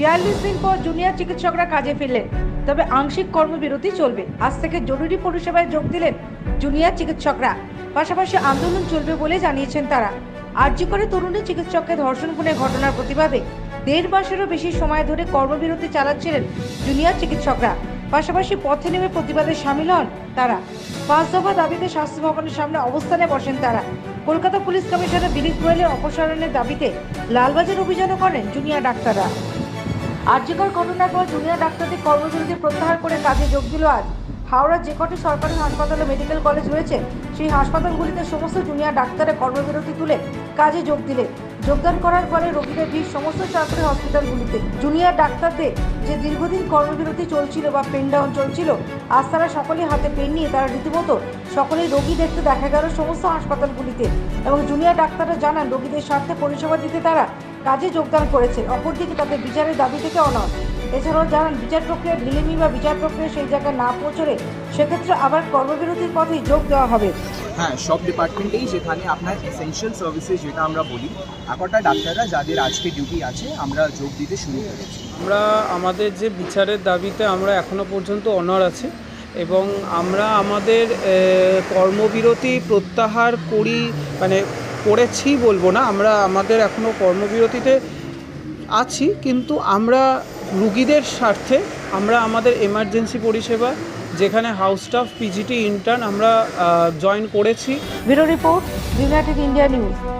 বিয়াল্লিশ দিন পর জুনিয়র চিকিৎসকরা কাজে ফিরলেন, তবে আংশিক কর্মবিরতি চলবে। আজ থেকে জরুরি পরিষেবায় যোগ দিলেন জুনিয়র চিকিৎসকরা। পাশাপাশি আন্দোলন চলবে বলে জানিয়েছেন তারা। আর্জি করে তরুণী চিকিৎসককে ধর্ষণ খুনের ঘটনার প্রতিবাদে দেড় মাসেরও বেশি সময় ধরে কর্মবিরতি চালাচ্ছিলেন জুনিয়র চিকিৎসকরা। পাশাপাশি পথে নেমে প্রতিবাদে সামিল হন তারা। পাঁচ দফা দাবিতে স্বাস্থ্য ভবনের সামনে অবস্থানে বসেন তারা। কলকাতা পুলিশ কমিশনার দিলীপ গোয়েলের অপসারণের দাবিতে লালবাজার অভিযানও করেন জুনিয়র ডাক্তাররা। আর্যিকর ঘটনার পর জুনিয়র ডাক্তারদের কর্মবিরতি প্রত্যাহার করে কাজে যোগ দিল আজ। হাওড়ার যে কটি সরকারি হাসপাতাল মেডিকেল কলেজ রয়েছে, সেই হাসপাতালগুলিতে সমস্ত জুনিয়র ডাক্তারের কর্মবিরতি তুলে কাজে যোগ দিলে। যোগদান করার ফলে রোগীদের ভিড় সমস্ত সরকারি হসপিটালগুলিতে। জুনিয়র ডাক্তারদের যে দীর্ঘদিন কর্মবিরতি চলছিল বা পেন ডাউন চলছিল, আজ তারা সকলেই হাতে পেন নিয়ে তারা রীতিমতো সকলেই রোগী দেখতে দেখা গেল সমস্ত হাসপাতালগুলিতে এবং জুনিয়র ডাক্তাররা জানান, রোগীদের স্বার্থে পরিষেবা দিতে তারা কাজে যোগদান করেছে। অপরদিকে তাদের বিচারের দাবি থেকে অনড় এছাড়াও জানান, বিচার প্রক্রিয়া ঢিলেমি বা বিচার প্রক্রিয়া সেই জায়গায় না পৌঁছলে সেক্ষেত্রে আবার কর্মবিরতির পথেই যোগ দেওয়া হবে। হ্যাঁ সব ডিপার্টমেন্টেই যেখানে আপনার এসেনশিয়াল সার্ভিসেস যেটা আমরা বলি এখনটা ডাক্তাররা যাদের আজকে ডিউটি আছে, আমরা যোগ দিতে শুরু করেছি। আমরা আমাদের যে বিচারের দাবিতে আমরা এখনও পর্যন্ত অনর আছি এবং আমরা আমাদের কর্মবিরতি প্রত্যাহার করি মানে করেছি বলব না, আমরা আমাদের এখনও কর্মবিরতিতে আছি, কিন্তু আমরা রুগীদের স্বার্থে আমরা আমাদের এমার্জেন্সি পরিষেবা যেখানে হাউস স্টাফ পিজিটি ইন্টার্ন আমরা জয়েন করেছি। Bureau report United India News